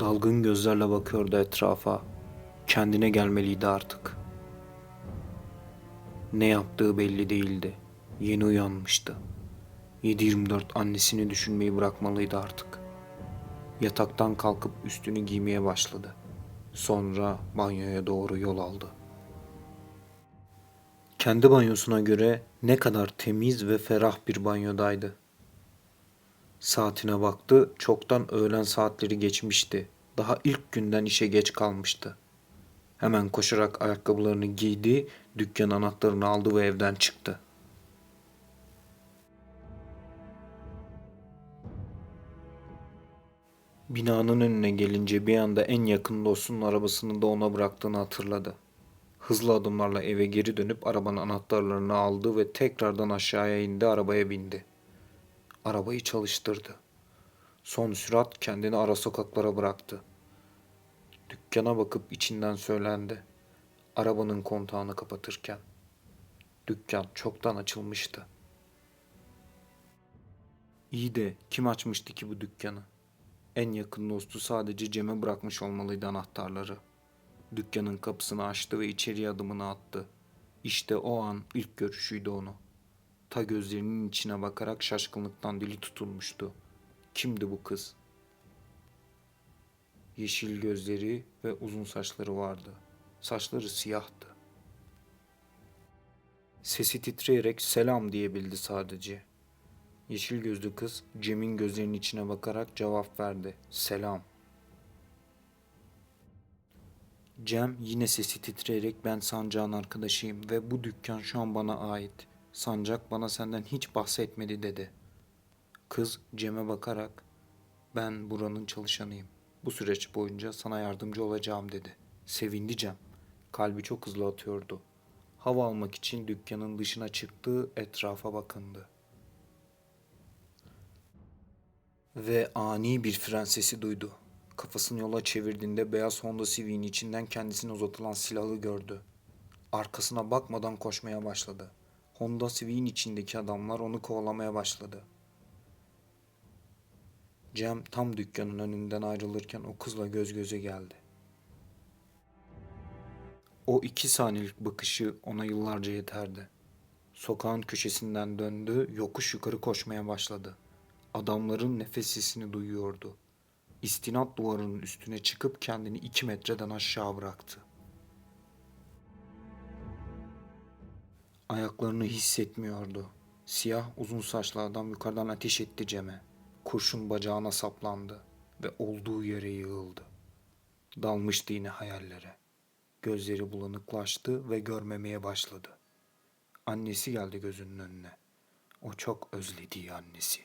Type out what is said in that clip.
Dalgın gözlerle bakıyordu etrafa. Kendine gelmeliydi artık. Ne yaptığı belli değildi. Yeni uyanmıştı. 7-24 annesini düşünmeyi bırakmalıydı artık. Yataktan kalkıp üstünü giymeye başladı. Sonra banyoya doğru yol aldı. Kendi banyosuna göre ne kadar temiz ve ferah bir banyodaydı. Saatine baktı, çoktan öğlen saatleri geçmişti. Daha ilk günden işe geç kalmıştı. Hemen koşarak ayakkabılarını giydi, dükkan anahtarını aldı ve evden çıktı. Binanın önüne gelince bir anda en yakın dostunun arabasını da ona bıraktığını hatırladı. Hızlı adımlarla eve geri dönüp arabanın anahtarlarını aldı ve tekrardan aşağıya indi, arabaya bindi. Arabayı çalıştırdı. Son sürat kendini ara sokaklara bıraktı. Dükkana bakıp içinden söylendi. Arabanın kontağını kapatırken. Dükkan çoktan açılmıştı. İyi de kim açmıştı ki bu dükkanı? En yakın dostu sadece Cem'e bırakmış olmalıydı anahtarları. Dükkanın kapısını açtı ve içeriye adımını attı. İşte o an ilk görüşüydü onu. Ta gözlerinin içine bakarak şaşkınlıktan dili tutulmuştu. Kimdi bu kız? Yeşil gözleri ve uzun saçları vardı. Saçları siyahtı. Sesi titreyerek selam diyebildi sadece. Yeşil gözlü kız Cem'in gözlerinin içine bakarak cevap verdi. Selam. Cem yine sesi titreyerek ben Sancak'ın arkadaşıyım ve bu dükkan şu an bana ait. Sancak bana senden hiç bahsetmedi dedi. Kız Cem'e bakarak ben buranın çalışanıyım. Bu süreç boyunca sana yardımcı olacağım dedi. Sevindi Cem. Kalbi çok hızlı atıyordu. Hava almak için dükkanın dışına çıktı, etrafa bakındı. Ve ani bir fren sesi duydu. Kafasını yola çevirdiğinde beyaz Honda Civic'in içinden kendisine uzatılan silahı gördü. Arkasına bakmadan koşmaya başladı. Honda Civic'in içindeki adamlar onu kovalamaya başladı. Cem tam dükkanın önünden ayrılırken o kızla göz göze geldi. O iki saniyelik bakışı ona yıllarca yeterdi. Sokağın köşesinden döndü, yokuş yukarı koşmaya başladı. Adamların nefes sesini duyuyordu. İstinat duvarının üstüne çıkıp kendini iki metreden aşağı bıraktı. Ayaklarını hissetmiyordu. Siyah uzun saçlı adam yukarıdan ateş etti Cem'e. Kurşun bacağına saplandı ve olduğu yere yığıldı. Dalmıştı yine hayallere. Gözleri bulanıklaştı ve görmemeye başladı. Annesi geldi gözünün önüne. O çok özlediği annesi.